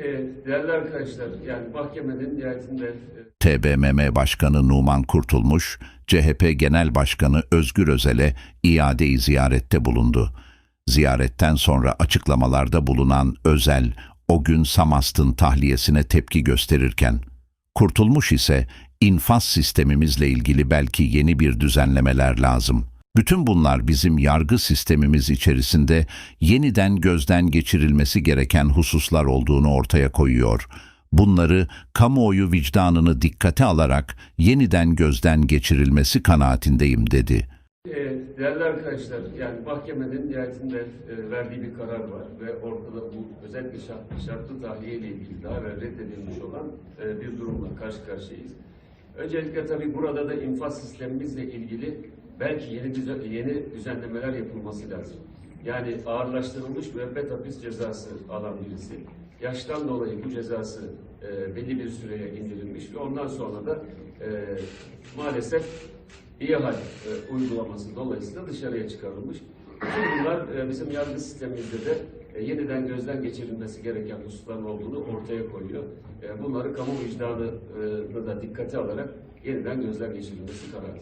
e, değerli arkadaşlar, yani mahkemenin nihayetinde e, TBMM Başkanı Numan Kurtulmuş, CHP Genel Başkanı Özgür Özel'e iade-i ziyarette bulundu. Ziyaretten sonra açıklamalarda bulunan Özel, o gün Samast'ın tahliyesine tepki gösterirken, Kurtulmuş ise infaz sistemimizle ilgili belki yeni bir düzenlemeler lazım. Bütün bunlar bizim yargı sistemimiz içerisinde yeniden gözden geçirilmesi gereken hususlar olduğunu ortaya koyuyor. Bunları kamuoyu vicdanını dikkate alarak yeniden gözden geçirilmesi kanaatindeyim dedi. e, değerli arkadaşlar, yani mahkemenin nihayetinde e, verdiği bir karar var ve ortada bu özellikle şart, şartlı tahliye ile ilgili daha evvel reddedilmiş olan e, bir durumla karşı karşıyayız. Öncelikle tabii burada da infaz sistemimizle ilgili belki yeni düzen- yeni düzenlemeler yapılması lazım. Yani ağırlaştırılmış müebbet hapis cezası alan birisi. Yaştan dolayı bu cezası e, belli bir süreye indirilmiş ve ondan sonra da e, maalesef İHAL e, uygulaması dolayısıyla dışarıya çıkarılmış. Bütün bunlar e, bizim yargı sistemimizde de e, yeniden gözden geçirilmesi gereken hususların olduğunu ortaya koyuyor. E, bunları kamu vicdanını da dikkate alarak yeniden gözden geçirilmesi kararı.